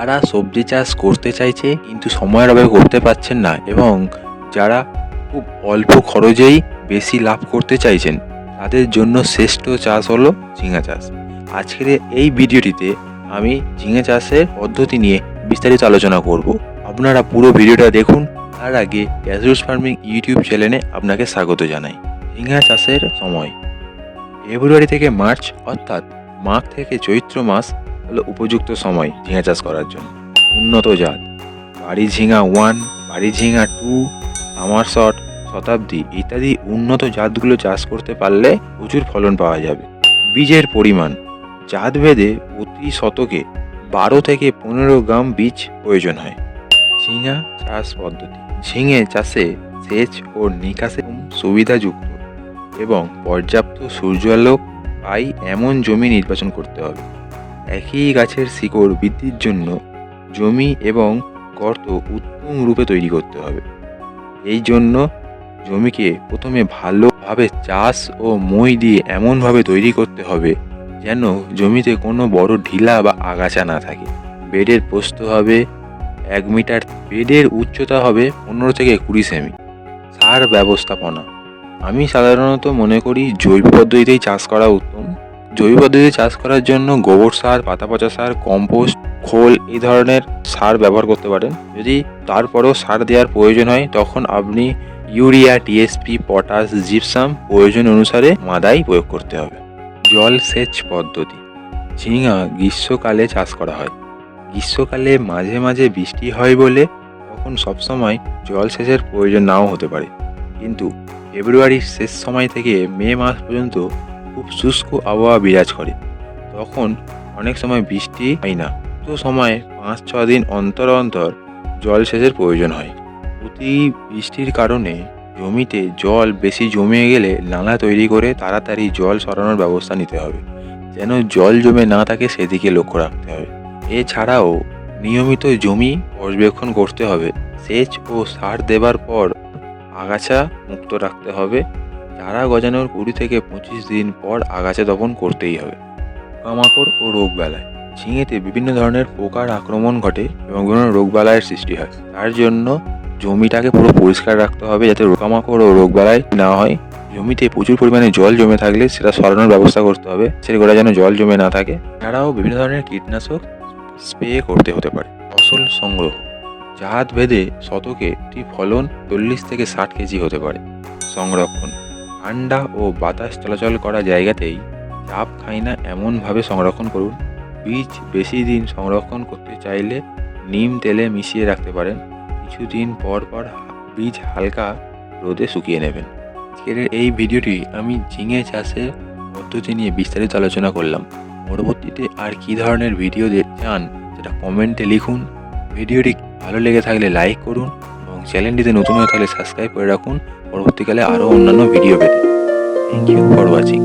তারা সবজি চাষ করতে চাইছে কিন্তু সময়ের অভাবে করতে পারছেন না এবং যারা খুব অল্প খরচেই বেশি লাভ করতে চাইছেন, তাদের জন্য শ্রেষ্ঠ চাষ হলো ঝিঙা চাষ। আজকের এই ভিডিওটিতে আমি ঝিঙে চাষের পদ্ধতি নিয়ে বিস্তারিত আলোচনা করব। আপনারা পুরো ভিডিওটা দেখুন। তার আগে গ্যাসরুস ফার্মিং ইউটিউব চ্যানেলে আপনাকে স্বাগত জানাই। ঝিঙা চাষের সময়, ফেব্রুয়ারি থেকে মার্চ, অর্থাৎ মাঘ থেকে চৈত্র মাস হলো উপযুক্ত সময় ঝিঙা চাষ করার জন্য। উন্নত জাত। বাড়ি ঝিঙা ওয়ান বাড়ি ঝিঙা টু আমার শট, শতাব্দী ইত্যাদি উন্নত জাতগুলো চাষ করতে পারলে প্রচুর ফলন পাওয়া যাবে। বীজের পরিমাণ। জাত ভেদে প্রতি শতকে বারো থেকে পনেরো গ্রাম বীজ প্রয়োজন হয়। ঝিঙা চাষ পদ্ধতি। ঝিঙে চাষে সেচ ও নিকাশে সুবিধাযুক্ত এবং পর্যাপ্ত সূর্যালোক পাই এমন জমি নির্বাচন করতে হবে। একই গাছের শিকড় বৃদ্ধির জন্য জমি এবং গর্ত উত্তম রূপে তৈরি করতে হবে। এই জন্য জমিকে প্রথমে ভালোভাবে চাষ ও মই দিয়ে এমনভাবে তৈরি করতে হবে যেন জমিতে কোনো বড় ঢিলা বা আগাছা না থাকে। বেডের প্রস্থ হবে এক মিটার, বেডের উচ্চতা হবে পনেরো থেকে কুড়ি সেমি। সার ব্যবস্থাপনা। আমি সাধারণত মনে করি জৈব পদ্ধতিতেই চাষ করা উত্তম। জৈব পদ্ধতিতে চাষ করার জন্য গোবর সার পাতা পচা সার, কম্পোস্ট, খোল এই ধরনের সার ব্যবহার করতে পারেন। যদি তারপরেও সার দেওয়ার প্রয়োজন হয়, তখন আপনি ইউরিয়া টিএসপি পটাশ, জিপসাম প্রয়োজন অনুসারে মাদাই প্রয়োগ করতে হবে। জল সেচ পদ্ধতি। ঝিঙা গ্রীষ্মকালে চাষ করা হয়। গ্রীষ্মকালে মাঝে মাঝে বৃষ্টি হয় বলে তখন সবসময় জল সেচের প্রয়োজন নাও হতে পারে। কিন্তু ফেব্রুয়ারির শেষ সময় থেকে মে মাস পর্যন্ত খুব শুষ্ক আবহাওয়া বিরাজ করে। তখন অনেক সময় বৃষ্টি হয় না। তো সময় পাঁচ, ছ দিন অন্তর অন্তর জল সেচের প্রয়োজন হয়। অতি বৃষ্টির কারণে জমিতে জল বেশি জমে গেলে নালা তৈরি করে তাড়াতাড়ি জল সরানোর ব্যবস্থা নিতে হবে। যেন জল জমে না থাকে সেদিকে লক্ষ্য রাখতে হবে। এছাড়াও নিয়মিত জমি পর্যবেক্ষণ করতে হবে। সেচ ও সার দেবার পর আগাছা মুক্ত রাখতে হবে। চারা গজানোর কুড়ি থেকে পঁচিশ দিন পর আগাছা দমন করতেই হবে। পোকামাকড় ও রোগ বেলায় ঝিঙেতে বিভিন্ন ধরনের পোকার আক্রমণ ঘটে এবং বিভিন্ন রোগ রোগবালাইয়ের সৃষ্টি হয়। তার জন্য জমিটাকে পুরো পরিষ্কার রাখতে হবে যাতে পোকামাকড় ও রোগ রোগবালাই না হয়। জমিতে প্রচুর পরিমাণে জল জমে থাকলে সেটা সরানোর ব্যবস্থা করতে হবে সেটা গোড়া যেন জল জমে না থাকে। এছাড়াও বিভিন্ন ধরনের কীটনাশক স্প্রে করতে হতে পারে। ফসল সংগ্রহ। জাত ভেদে শতকে একটি ফলন চল্লিশ থেকে ষাট কেজি হতে পারে। সংরক্ষণ। ঠান্ডা ও বাতাস চলাচল করা জায়গাতেই চাপ খায় না এমনভাবে সংরক্ষণ করুন। বীজ বেশি দিন সংরক্ষণ করতে চাইলে নিম তেলে মিশিয়ে রাখতে পারেন। কিছুদিন পর পর বীজ হালকা রোদে শুকিয়ে নেবেন। আজকের এই ভিডিওটি আমি ঝিঙে চাষের পদ্ধতি নিয়ে বিস্তারিত আলোচনা করলাম। পরবর্তীতে আর কী ধরনের ভিডিও চান সেটা কমেন্টে লিখুন। ভিডিওটি ভালো লেগে থাকলে লাইক করুন। এবং চ্যানেলটিতে নতুন হয়ে থাকলে সাবস্ক্রাইব করে রাখুন। পরবর্তীকালে আরও অন্যান্য ভিডিও পেতে। Thank you for watching